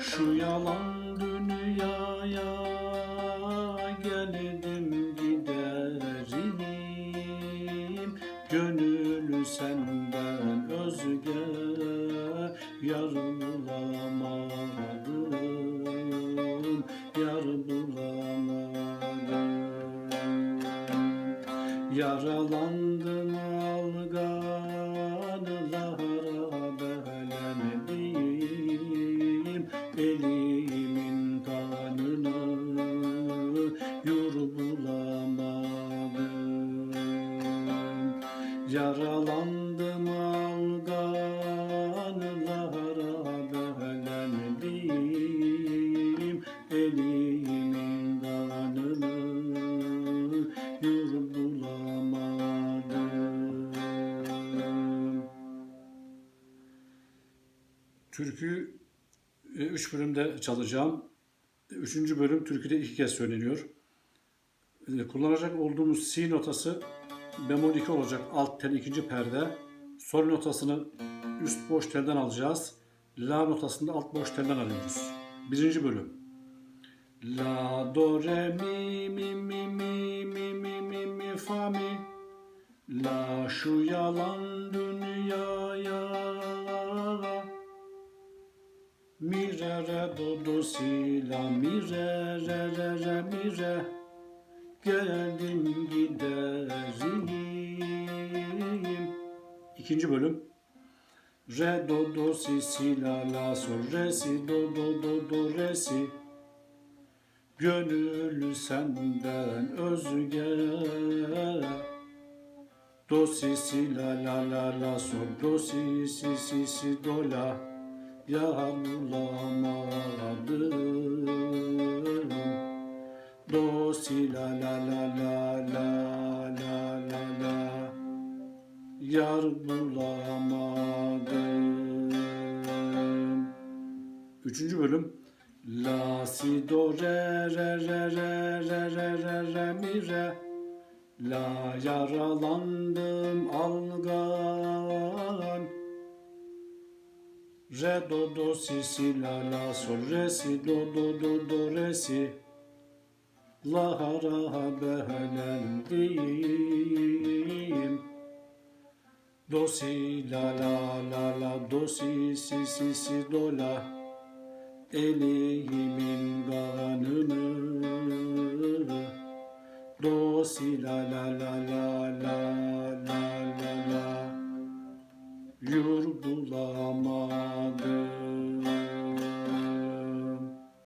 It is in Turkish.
Şu yalan dünyaya geldim giderim Gönül senden özge yar bulamadım Yar bulamadım Yaralandım alganlara elimin kanına yorulamadım. Yaralandım aldanlara bölendim elimin kanına yorulamadım. Türkü üç bölümde çalacağım. Üçüncü bölüm türküde iki kez söyleniyor. E, Kullanacak olduğumuz si notası bemol 2 olacak alt tel ikinci perde. Sol notasını üst boş telden alacağız. La notasını da alt boş telden alıyoruz. Birinci bölüm. La do re mi mi mi mi mi mi mi mi fa mi La şu yalan dünyaya Mi re re do do si la mi re re re re mi re Geldim giderim. İkinci bölüm. Re do do si si la la sol re si do do do do re si. Gönül senden özge. Do si si la la la la sol do si si si si do la Yar bulamadım Do si la la la la la la la la Yar bulamadım Üçüncü bölüm La si do re re re re re re re re mi re La yaralandım algan Re do do si si la la sol re si do do do do re si. La ha ra ha be helendim Do si la la la la do si si si si do la. Eleğimin kanını Do si la la la la la la yur bulamadım.